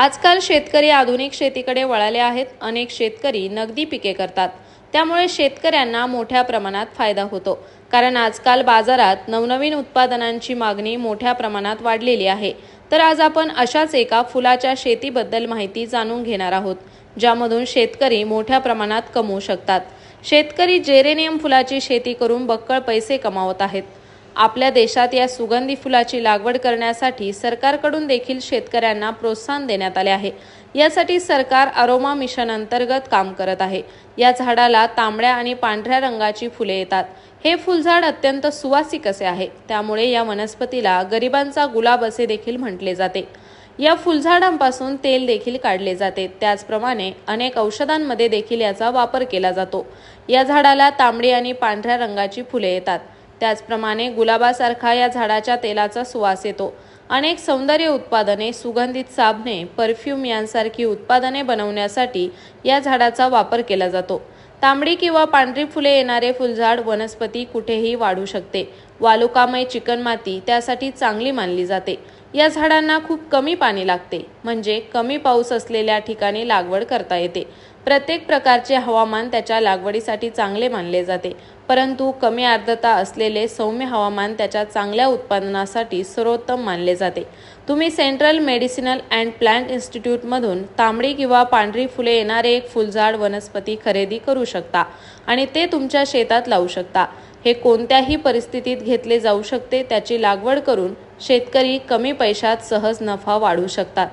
आजकाल शेतकरी आधुनिक शेतीकडे वळाले आहेत. अनेक शेतकरी नगदी पिके करतात. त्यामुळे शेतकऱ्यांना मोठ्या प्रमाणात फायदा होतो. कारण आजकाल बाजारात नवनवीन उत्पादनांची मागणी मोठ्या प्रमाणात वाढलेली आहे. तर आज आपण अशाच एका फुलाच्या शेतीबद्दल माहिती जाणून घेणार आहोत ज्यामधून शेतकरी मोठ्या प्रमाणात कमवू शकतात. शेतकरी जेरेनियम फुलाची शेती करून बक्कळ पैसे कमावत आहेत. आपल्या देशात या सुगंधी फुलाची लागवड करण्यासाठी सरकारकडून देखील शेतकऱ्यांना प्रोत्साहन देण्यात आले आहे. यासाठी सरकार अरोमा मिशन अंतर्गत काम करत आहे. या झाडाला तांबड्या आणि पांढऱ्या रंगाची फुले येतात. हे फुलझाड अत्यंत सुवासिक असे आहे. त्यामुळे या वनस्पतीला गरिबांचा गुलाब असे देखील म्हटले जाते. या फुलझाडांपासून तेल देखील काढले जाते. त्याचप्रमाणे अनेक औषधांमध्ये देखील याचा वापर केला जातो. या झाडाला तांबडी आणि पांढऱ्या रंगाची फुले येतात. त्याचप्रमाणे गुलाबासारखा या झाडाच्या तेलाचा सुवास येतो. अनेक सौंदर्य उत्पादने सुगंधित साबणे परफ्यूम यांसारखी उत्पादने बनवण्यासाठी या झाडाचा वापर केला जातो. तांबडी किंवा पांढरी फुले येणारे फुलझाड वनस्पती कुठेही वाढू शकते. वालुकामय चिकणमाती त्यासाठी चांगली मानली जाते. या झाडांना खूप कमी पाणी लागते. म्हणजे कमी पाऊस असलेल्या ठिकाणी लागवड करता येते. प्रत्येक प्रकारचे हवामान त्याच्या लागवडीसाठी चांगले मानले जाते. परंतु कमी आर्द्रता असलेले सौम्य हवामान त्याच्या चांगल्या उत्पादनासाठी सर्वोत्तम मानले जाते. तुम्ही सेंट्रल मेडिसिनल अँड प्लांट इन्स्टिट्यूटमधून तांबडी किंवा पांढरी फुले येणारे एक फुलझाड वनस्पती खरेदी करू शकता आणि ते तुमच्या शेतात लावू शकता. हे कोणत्याही परिस्थितीत घेतले जाऊ शकते त्याची लागवड करून शेतकरी कमी पैशात सहज नफा वाढू शकतात.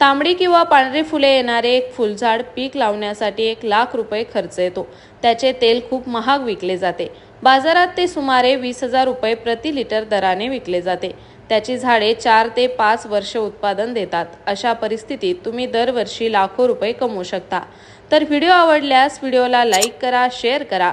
तांबडी किंवा पांढरी फुले येणारे एक फुलझाड पीक लावण्यासाठी एक लाख रुपये खर्च येतो. त्याचे तेल खूप महाग विकले जाते. बाजारात ते सुमारे वीस हजार रुपये प्रति लिटर दराने विकले जाते. त्याची झाडे चार ते पाच वर्ष उत्पादन देतात. अशा परिस्थितीत तुम्ही दरवर्षी लाखो रुपये कमवू शकता. तर व्हिडिओ आवडल्यास व्हिडिओला लाईक करा शेअर करा.